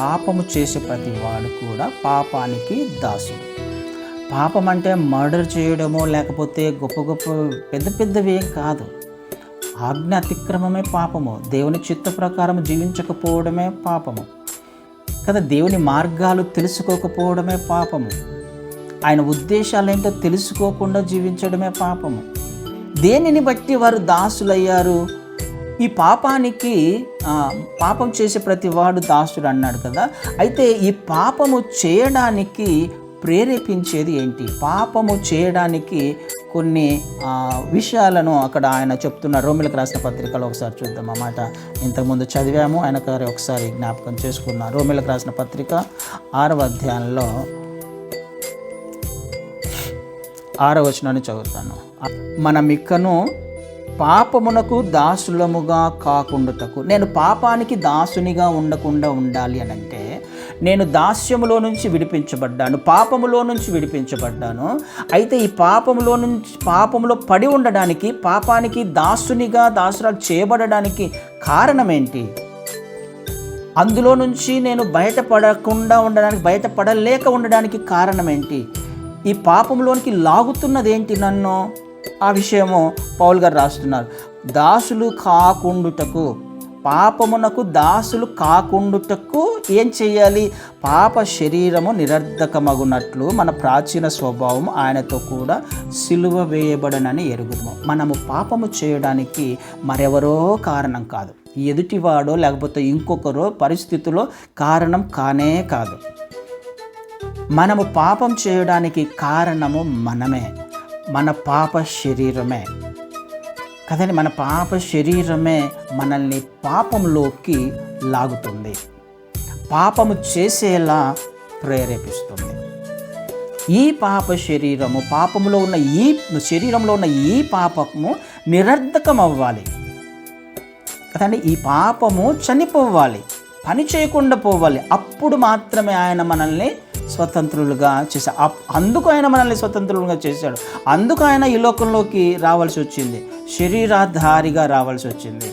పాపము చేసే ప్రతి వాడు కూడా పాపానికి దాసుడు. పాపం అంటే మర్డర్ చేయడమో లేకపోతే గొప్ప గొప్ప పెద్ద పెద్దవి ఏం కాదు. ఆజ్ఞ అతిక్రమమే పాపము. దేవుని చిత్త ప్రకారం జీవించకపోవడమే పాపము. కదా దేవుని మార్గాలు తెలుసుకోకపోవడమే పాపము. ఆయన ఉద్దేశాలు ఏంటో తెలుసుకోకుండా జీవించడమే పాపము. దేనిని బట్టి వారు దాసులయ్యారు? ఈ పాపానికి పాపం చేసే ప్రతి వాడు దాసుడు అన్నాడు కదా. అయితే ఈ పాపము చేయడానికి ప్రేరేపించేది ఏంటి? పాపము చేయడానికి కొన్ని విషయాలను అక్కడ ఆయన చెప్తున్న రోమిలకు రాసిన పత్రికలో ఒకసారి చూద్దాం అన్నమాట ఇంతకుముందు చదివాము ఆయన గారి ఒకసారి జ్ఞాపకం చేసుకున్నాం రోమిలకు రాసిన పత్రిక ఆరవ అధ్యాయంలో ఆరో వచనాన్ని చదువుతాను. మనం ఇక్కను పాపమునకు దాసులముగా కాకుండాటకు. నేను పాపానికి దాసునిగా ఉండకుండా ఉండాలి అని అంటే నేను దాస్యములో నుంచి విడిపించబడ్డాను పాపములో నుంచి విడిపించబడ్డాను. అయితే ఈ పాపములో నుంచి పాపములో పడి ఉండడానికి పాపానికి దాసునిగా దాసురాలు చేయబడడానికి కారణం ఏంటి అందులో నుంచి నేను బయటపడకుండా ఉండడానికి బయటపడలేక ఉండడానికి కారణం ఏంటి ఈ పాపంలోనికి లాగుతున్నదేంటి నన్ను? ఆ విషయము పౌల్ గారు రాస్తున్నారు. దాసులు కాకుండుటకు పాపమునకు దాసులు కాకుండుటకు ఏం చేయాలి పాప శరీరము నిరర్ధకమగునట్లు మన ప్రాచీన స్వభావం ఆయనతో కూడా సిలువ వేయబడనని ఎరుగుదము. మనము పాపము చేయడానికి మరెవరో కారణం కాదు. ఎదుటివాడో లేకపోతే ఇంకొకరో పరిస్థితిలో కారణం కానే కాదు. మనము పాపం చేయడానికి కారణము మనమే. మన పాప శరీరమే. కదండి మన పాప శరీరమే మనల్ని పాపంలోకి లాగుతుంది. పాపము చేసేలా ప్రేరేపిస్తుంది. ఈ పాప శరీరము పాపములో ఉన్న ఈ శరీరంలో ఉన్న ఈ పాపము నిరర్ధకం అవ్వాలి కదండి ఈ పాపము చనిపోవాలి పని చేయకుండా పోవాలి. అప్పుడు మాత్రమే ఆయన మనల్ని స్వతంత్రులుగా చేశాడు అప్- అందుకు ఆయన మనల్ని స్వతంత్రులుగా చేశాడు. అందుకు ఆయన ఈ లోకంలోకి రావాల్సి వచ్చింది. శరీరాధారిగా రావాల్సి వచ్చింది.